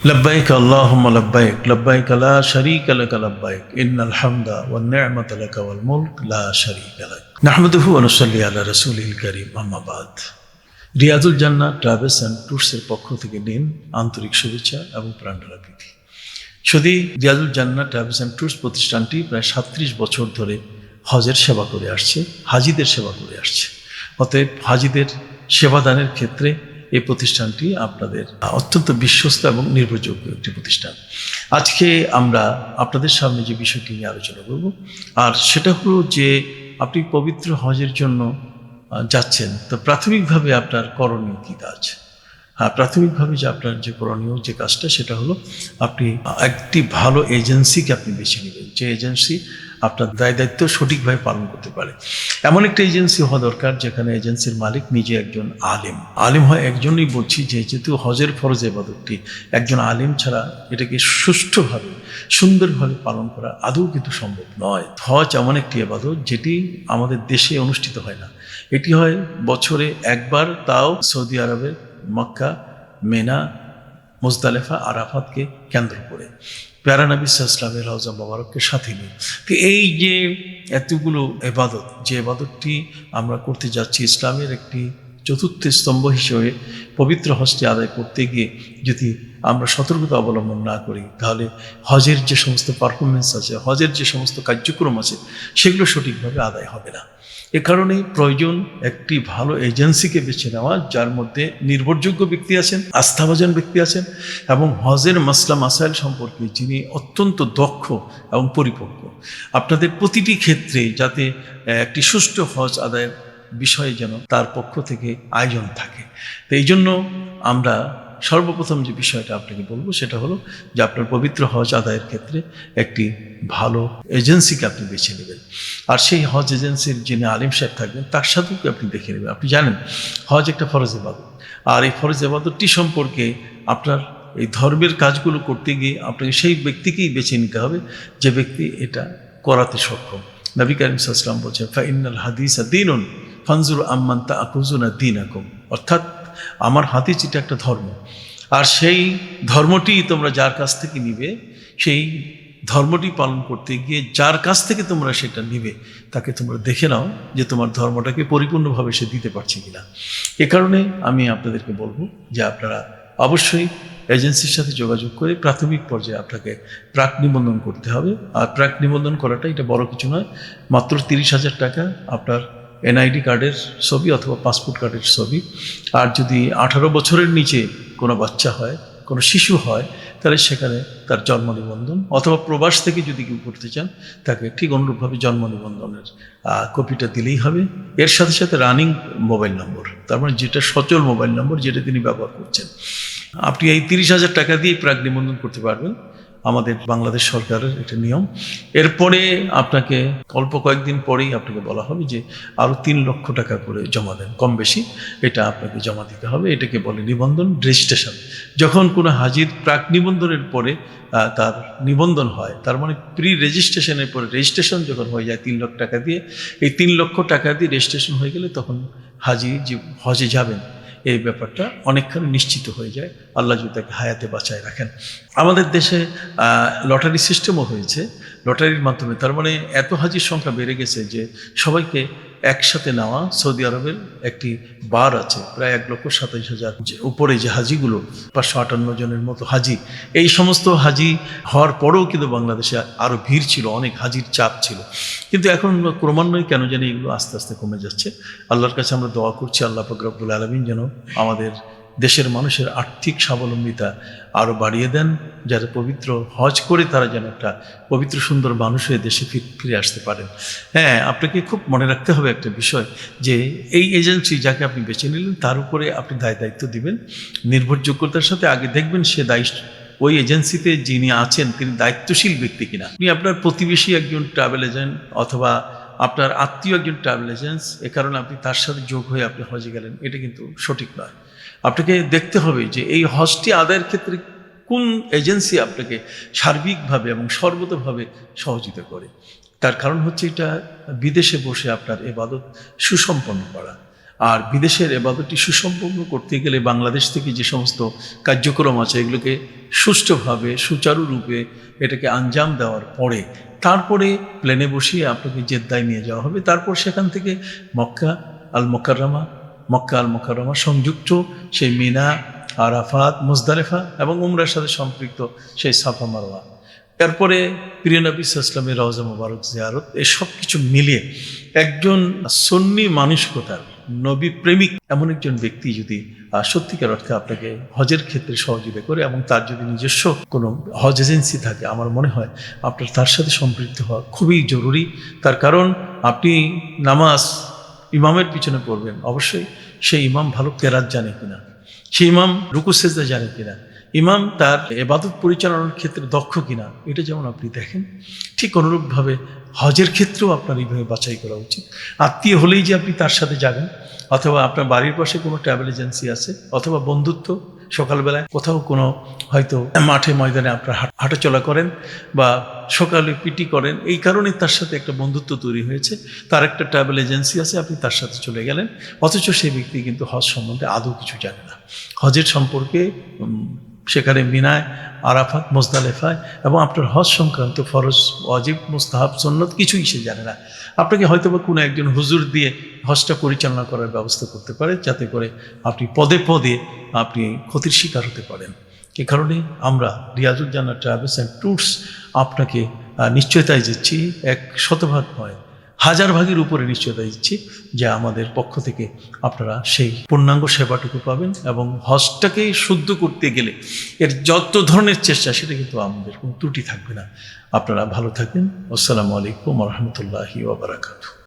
لبيك اللهم لبيك لبيك لا شريك لك لبيك إن الحمد والنعمة لك والملك لا شريك لك نحمده ونصلي على رسوله الكريم أما بعد রিয়াজুল জান্না travels and ট্যুরসের পক্ষ থেকে নিন আন্তরিক শুভেচ্ছা এবং প্রাণঢালা প্রীতি যদি রিয়াজুল জান্না ট্রাভেলস অ্যান্ড ট্যুরস প্রতিষ্ঠানটি প্রায় সাত্রিশ বছর ধরে হজের সেবা করে আসছে হাজিদের সেবা করে আসছে অতএব হাজিদের সেবাদানের ক্ষেত্রে এই প্রতিষ্ঠানটি আপনাদের অত্যন্ত বিশ্বস্ত এবং নির্ভরযোগ্য একটি প্রতিষ্ঠান। আজকে আমরা আপনাদের সামনে যে বিষয়টি নিয়ে আলোচনা করব, আর সেটা হলো যে আপনি পবিত্র হজের জন্য যাচ্ছেন, তো প্রাথমিকভাবে আপনার করণীয় কী কাজ হ্যাঁ প্রাথমিকভাবে যে আপনার যে করণীয় যে কাজটা, সেটা হলো আপনি একটি ভালো এজেন্সিকে আপনি বেছে নেবেন। যে এজেন্সি আপনার দায় দায়িত্ব সঠিকভাবে পালন করতে পারে। এমন একটা এজেন্সি হওয়া দরকার, যেখানে এজেন্সির মালিক নিজে একজন আলেম। আলেম হয় একজনই বলছি যেহেতু হজের ফরজ এবাদতটি, একজন আলেম ছাড়া এটাকে সুষ্ঠুভাবে, সুন্দরভাবে পালন করা আদৌ কিন্তু সম্ভব নয়। হজ এমন একটি এবাদত, যেটি আমাদের দেশে অনুষ্ঠিত হয় না। এটি হয় বছরে একবার তাও সৌদি আরবের মক্কা, মেনা, মুজদালেফা, আরাফাতকে কেন্দ্র করে। প্যারানবী ইসলামের রওজা মোবারককে সাথে নিয়ে তো এই যে এতগুলো এবাদত যে এবাদতটি আমরা করতে যাচ্ছি ইসলামের একটি চতুর্থ স্তম্ভ হিসেবে পবিত্র হস্তে আদায় করতে গিয়ে যদি আমরা সতর্কতা অবলম্বন না করি, তাহলে হজের যে সমস্ত পারফরমেন্স আছে, হজের যে সমস্ত কার্যক্রম আছে, সেগুলো সঠিকভাবে আদায় হবে না। এ কারণেই প্রয়োজন একটি ভালো এজেন্সিকে বেছে নেওয়া, যার মধ্যে নির্ভরযোগ্য ব্যক্তি আছেন, আস্থাভাজন ব্যক্তি আছেন, এবং হজের মাসলা মাসাইল সম্পর্কে যিনি অত্যন্ত দক্ষ এবং পরিপক্ক। আপনাদের প্রতিটি ক্ষেত্রে যাতে একটি সুষ্ঠু হজ আদায়ের বিষয়ে যেন তার পক্ষ থেকে আয়োজন থাকে। তো এই জন্য আমরা সর্বপ্রথম যে বিষয়টা আপনাকে বলব সেটা হলো যে আপনার পবিত্র হজ আদায়ের ক্ষেত্রে একটি ভালো এজেন্সিকে আপনি বেছে নেবেন। আর সেই হজ এজেন্সির যিনি আলিম সাহেব থাকবেন, তার সাথেও আপনি দেখে নেবেন? আপনি জানেন, হজ একটা ফরজ এবাদত আর এই ফরজ এবাদতটি সম্পর্কে আপনার এই ধর্মের কাজগুলো করতে গিয়ে আপনাকে সেই ব্যক্তিকেই বেছে নিতে হবে যে ব্যক্তি এটা করাতে সক্ষম। নবী করিম সাল্লাম বলছেন ফাইনাল হাদিস দিনুন, ফানজুর আম্মান তা আকুজুনা দিন আকুম অর্থাৎ আমার হাদিস এটা একটা ধর্ম। আর সেই ধর্মটি তোমরা যার কাছ থেকে নিবে, সেই ধর্মটি পালন করতে গিয়ে যার কাছ থেকে তোমরা সেটা নিবে, তাকে তোমরা দেখে নাও যে তোমার ধর্মটাকে পরিপূর্ণভাবে সে দিতে পারছে কিনা। এ কারণে আমি আপনাদেরকে বলব যে আপনারা অবশ্যই এজেন্সির সাথে যোগাযোগ করে প্রাথমিক পর্যায়ে আপনাকে প্রাক নিবন্ধন করতে হবে। আর প্রাক নিবন্ধন করাটা এটা বড় কিছু নয়, মাত্র তিরিশ হাজার টাকা আপনার এনআইডি কার্ডের ছবি অথবা পাসপোর্ট কার্ডের ছবি। আর যদি আঠারো বছরের নিচে কোনো বাচ্চা হয়, কোনো শিশু হয়, তাহলে সেখানে তার জন্ম নিবন্ধন। অথবা প্রবাস থেকে যদি কেউ করতে চান, তাকে ঠিক অনুরূপভাবে জন্ম নিবন্ধনের কপিটা দিলেই হবে। এর সাথে সাথে রানিং মোবাইল নম্বর তার মানে যেটা সচল মোবাইল নম্বর যেটা তিনি ব্যবহার করছেন। আপনি এই তিরিশ হাজার টাকা দিয়ে প্রাক নিবন্ধন করতে পারবেন। আমাদের বাংলাদেশ সরকারের একটা নিয়ম। এরপরে আপনাকে অল্প কয়েকদিন পরেই আপনাকে বলা হবে যে আরও তিন লক্ষ টাকা করে জমা দেন, কম বেশি। এটা আপনাকে জমা দিতে হবে। এটাকে বলে নিবন্ধন রেজিস্ট্রেশন যখন কোনো হাজির প্রাক নিবন্ধনের পরে তার নিবন্ধন হয়, তার মানে প্রি রেজিস্ট্রেশনের পরে রেজিস্ট্রেশন যখন হয়ে যায় তিন লক্ষ টাকা দিয়ে, এই তিন লক্ষ টাকা দিয়ে রেজিস্ট্রেশন হয়ে গেলে তখন হাজি যে হজে যাবেন এই ব্যাপারটা অনেকখানি নিশ্চিত হয়ে যায়। আল্লাহ যদি তাকে হায়াতে বাঁচায় রাখেন। আমাদের দেশে লটারি সিস্টেমও হয়েছে। লটারির মাধ্যমে। তার মানে এত হাজির সংখ্যা বেড়ে গেছে যে সবাইকে একসাথে নেওয়া সৌদি আরবের একটি বার আছে, প্রায় এক লক্ষ সাতাইশ হাজার। উপরে যে হাজিগুলো, পাঁচশো আটান্ন জনের মতো হাজি, এই সমস্ত হাজি হওয়ার পরেও কিন্তু বাংলাদেশে আরও ভিড় ছিল, অনেক হাজির চাপ ছিল। কিন্তু এখন ক্রমান্বয়ে কেন জানি এগুলো আস্তে আস্তে কমে যাচ্ছে। আল্লাহর কাছে আমরা দোয়া করছি, আল্লাহ ফকরাবুল আলমিন যেন আমাদের দেশের মানুষের আর্থিক স্বাবলম্বিতা আরও বাড়িয়ে দেন, যারা পবিত্র হজ করে তারা যেন একটা পবিত্র সুন্দর মানুষ হয়ে দেশে ফির- আসতে পারেন হ্যাঁ আপনাকে খুব মনে রাখতে হবে একটা বিষয় যে এই এজেন্সি যাকে আপনি বেছে নিলেন, তার উপরে আপনি দায় দায়িত্ব দিবেন। নির্ভরযোগ্যতার সাথে আগে দেখবেন সে দায়িত্ব ওই এজেন্সিতে যিনি আছেন, তিনি দায়িত্বশীল ব্যক্তি কিনা। আপনি আপনার প্রতিবেশী একজন ট্রাভেল এজেন্ট অথবা আপনার আত্মীয় একজন ট্রাভেল এজেন্স এ কারণে আপনি তার সাথে যোগ হয়ে আপনি হজে গেলেন, এটা কিন্তু সঠিক নয়। আপনাকে দেখতে হবে যে এই হজটি আদায়ের ক্ষেত্রে কোন এজেন্সি আপনাকে সার্বিকভাবে এবং সর্বতভাবে সহযোগিতা করে। তার কারণ হচ্ছে এটা বিদেশে বসে আপনার এবাদত সুসম্পন্ন করা। আর বিদেশের এবাদতটি সুসম্পন্ন করতে গেলে বাংলাদেশ থেকে যে সমস্ত কার্যক্রম আছে এগুলোকে সুষ্ঠুভাবে, সুচারুরূপে এটাকে আঞ্জাম দেওয়ার পরে তারপরে প্লেনে বসিয়ে আপনাকে জেদ্দায় নিয়ে যাওয়া হবে। তারপর সেখান থেকে মক্কা আল মোকাররমা মক্কা আল মোকাররমা সংযুক্ত, সেই মিনা, আরাফাত, মুজদালেফা এবং উমরার সাথে সম্পৃক্ত সেই সাফা মারওয়া। এরপরে প্রিয় নবী ইসলামের রওজা মুবারক জিয়ারত এসব কিছু মিলিয়ে একজন সন্নি মানসিকতার নবী প্রেমিক এমন একজন ব্যক্তি যদি সত্যিকার অর্থে আপনাকে হজের ক্ষেত্রে সহযোগিতা করে এবং তার যদি নিজস্ব কোনো হজ এজেন্সি থাকে, আমার মনে হয় আপনার তার সাথে সম্পৃক্ত হওয়া খুবই জরুরি। তার কারণ, আপনি নামাজ ইমামের পিছনে পড়বেন। অবশ্যই সেই ইমাম ভালো কেরাত জানে কিনা। সেই ইমাম রুকু সেজদা জানে কিনা। ইমাম তার এবাদত পরিচালনার ক্ষেত্রে দক্ষ কিনা, এটা যেমন আপনি দেখেন, ঠিক অনুরূপভাবে হজের ক্ষেত্রেও আপনার এইভাবে বাছাই করা উচিত। আত্মীয় হলেই যে আপনি তার সাথে যাবেন, অথবা আপনার বাড়ির পাশে কোনো ট্রাভেল এজেন্সি আছে, অথবা বন্ধুত্ব সকালবেলায় কোথাও কোনো হয়তো মাঠে ময়দানে আপনার হাঁটা হাঁটাচলা করেন বা সকালে পিটি করেন, এই কারণে তার সাথে একটা বন্ধুত্ব তৈরি হয়েছে। তার একটা ট্রাভেল এজেন্সি আছে, আপনি তার সাথে চলে গেলেন। অথচ সেই ব্যক্তি কিন্তু হজ সম্বন্ধে আদৌ কিছু জানে না। হজের সম্পর্কে সেখানে মিনায় আরাফাত মোজদালেফায় এবং আপনার হজ সংক্রান্ত ফরজ অজিব মুস্তাহাব সন্নত কিছুই সে জানে না। আপনাকে হয়তো বা কোনো একজন হুজুর দিয়ে হজটা পরিচালনা করার ব্যবস্থা করতে পারে যাতে করে আপনি পদে পদে আপনি ক্ষতির শিকার হতে পারেন। এ কারণে আমরা রিয়াজুজ্জানা ট্রাভেলস অ্যান্ড ট্যুরস আপনাকে আহ, নিশ্চয়তায় দিচ্ছি এক শতভাগ নয় হাজার ভাগের উপরে নিশ্চয়তা দিচ্ছি যে আমাদের পক্ষ থেকে আপনারা সেই পূর্ণাঙ্গ সেবাটুকু পাবেন এবং হজটাকে শুদ্ধ করতে গেলে এর যত ধরনের চেষ্টা, সেটা কিন্তু আমাদের কোনো ত্রুটি থাকবে না। আপনারা ভালো থাকবেন। আসসালামু আলাইকুম রহমতুল্লাহি ওবরাকাতু